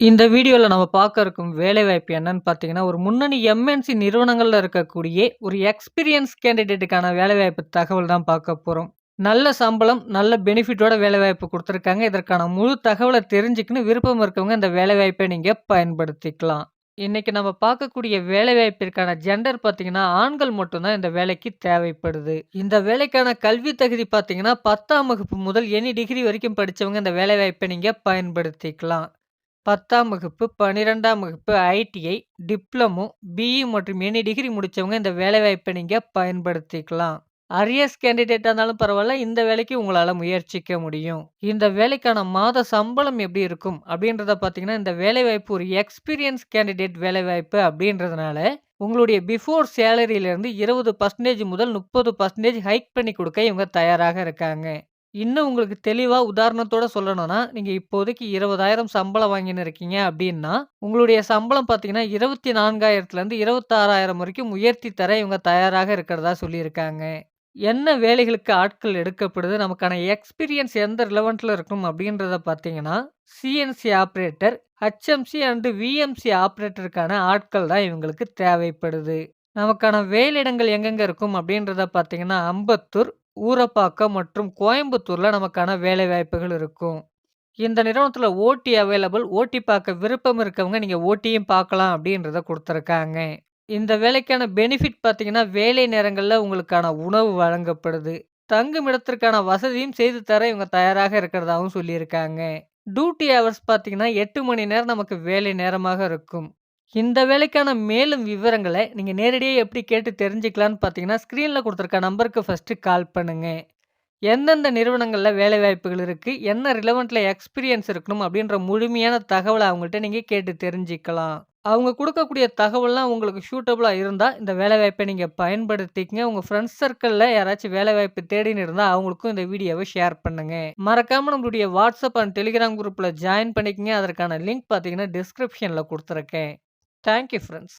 இந்த வீடியோவில் நம்ம பார்க்க இருக்கும் வேலைவாய்ப்பு என்னன்னு பார்த்தீங்கன்னா, ஒரு முன்னணி எம்.என்.சி நிறுவனங்களில் இருக்கக்கூடிய ஒரு எக்ஸ்பீரியன்ஸ் கேண்டிடேட்டுக்கான வேலைவாய்ப்பு தகவல் தான் பார்க்க போகிறோம் நல்ல சம்பளம், நல்ல பெனிஃபிட்டோட வேலைவாய்ப்பு கொடுத்துருக்காங்க இதற்கான முழு தகவலை தெரிஞ்சுக்கணும் விருப்பம் இருக்கவங்க இந்த வேலைவாய்ப்பை நீங்கள் பயன்படுத்திக்கலாம். இன்றைக்கி நம்ம பார்க்கக்கூடிய வேலைவாய்ப்பிற்கான ஜெண்டர் பார்த்திங்கன்னா ஆண்கள் மட்டும்தான் இந்த வேலைக்கு தேவைப்படுது. இந்த வேலைக்கான கல்வி தகுதி பார்த்தீங்கன்னா, 10ஆம் வகுப்பு முதல் எனி டிகிரி வரைக்கும் படிச்சவங்க இந்த வேலைவாய்ப்பை நீங்க பயன்படுத்திக்கலாம். 10ஆம் வகுப்பு, 12ஆம் வகுப்பு, ஐடிஐ, டிப்ளமோ, பிஇ மற்றும் எனி டிகிரி முடிச்சவங்க இந்த வேலைவாய்ப்பை நீங்கள் பயன்படுத்திக்கலாம். அரியஸ் கேண்டிடேட்டா இருந்தாலும் பரவாயில்ல இந்த வேலைக்கு உங்களால முயற்சிக்க முடியும். இந்த வேலைக்கான மாத சம்பளம் எப்படி இருக்கும்? அப்படின்றத பார்த்தீங்கன்னா, இந்த வேலைவாய்ப்பு ஒரு எக்ஸ்பீரியன்ஸ் கேண்டிடேட் வேலைவாய்ப்பு அப்படின்றதுனால, உங்களுடைய பிஃபோர் சேலரியிலிருந்து 20% முதல் 30% ஹைக் பண்ணி கொடுக்க இவங்க தயாராக இருக்காங்க. இன்னும் உங்களுக்கு தெளிவா உதாரணத்தோட சொல்லணும்னா, நீங்க இப்போதைக்கு 20,000 சம்பளம் வாங்கின்னு இருக்கீங்க அப்படின்னா, உங்களுடைய சம்பளம் பார்த்தீங்கன்னா, 24,000லேருந்து 26,000 வரைக்கும் உயர்த்தி தர இவங்க தயாராக இருக்கிறதா சொல்லியிருக்காங்க. என்ன வேலைகளுக்கு ஆட்கள் எடுக்கப்படுது? நமக்கான எக்ஸ்பீரியன்ஸ் எந்த ரிலவன்ட்ல இருக்கும் அப்படின்றத பார்த்தீங்கன்னா, CNC operator, HMC and VMC ஆப்பரேட்டருக்கான ஆட்கள் தான் இவங்களுக்கு தேவைப்படுது. நமக்கான வேலையிடங்கள் எங்கெங்க இருக்கும் அப்படின்றத பார்த்தீங்கன்னா, அம்பத்தூர், ஊரப்பாக்கம் மற்றும் கோயம்புத்தூர்ல நமக்கான வேலைவாய்ப்புகள் இருக்கும். இந்த நிறுவனத்தில் ஓட்டி அவைலபிள். ஓட்டி பார்க்க விருப்பம் இருக்கவங்க நீங்க ஓட்டியும் பார்க்கலாம் அப்படின்றத கொடுத்துருக்காங்க இந்த வேலைக்கான பெனிஃபிட் பார்த்தீங்கன்னா, வேலை நேரங்களில் உங்களுக்கான உணவு வழங்கப்படுது. தங்குமிடத்திற்கான வசதியும் செய்து தர இவங்க தயாராக இருக்கிறதாவும் சொல்லியிருக்காங்க. டியூட்டி ஹவர்ஸ் பார்த்தீங்கன்னா, எட்டு மணி நேரம் நமக்கு வேலை நேரமாக இருக்கும். இந்த வேலைக்கான மேலும் விவரங்களை நீங்கள் நேரடியாக எப்படி கேட்டு தெரிஞ்சுக்கலான்னு பார்த்தீங்கன்னா, ஸ்க்ரீனில் கொடுத்துருக்க நம்பருக்கு ஃபர்ஸ்ட்டு கால் பண்ணுங்கள் எந்தெந்த நிறுவனங்கள்ல வேலைவாய்ப்புகள் இருக்குது என்ன ரிலவெண்ட்டில் எக்ஸ்பீரியன்ஸ் இருக்கணும்? அப்படின்ற முழுமையான தகவலை அவங்கள்ட்ட நீங்கள் கேட்டு தெரிஞ்சுக்கலாம். அவங்க கொடுக்கக்கூடிய தகவல்லாம் உங்களுக்கு ஷூட்டபுளாக இருந்தால் இந்த வேலைவாய்ப்பை நீங்கள் பயன்படுத்திக்கங்க. உங்கள் ஃப்ரெண்ட்ஸ் சர்க்கிளில் யாராச்சும் வேலைவாய்ப்பு தேடின்னு இருந்தால் அவங்களுக்கும் இந்த வீடியோவை ஷேர் பண்ணுங்கள் மறக்காமல் நம்மளுடைய வாட்ஸ்அப் அண்ட் டெலிகிராம் குரூப்பில் ஜாயின் பண்ணிக்கங்க. அதற்கான லிங்க் பார்த்தீங்கன்னா, டிஸ்கிரிப்ஷனில் கொடுத்துருக்கேன் Thank you, friends.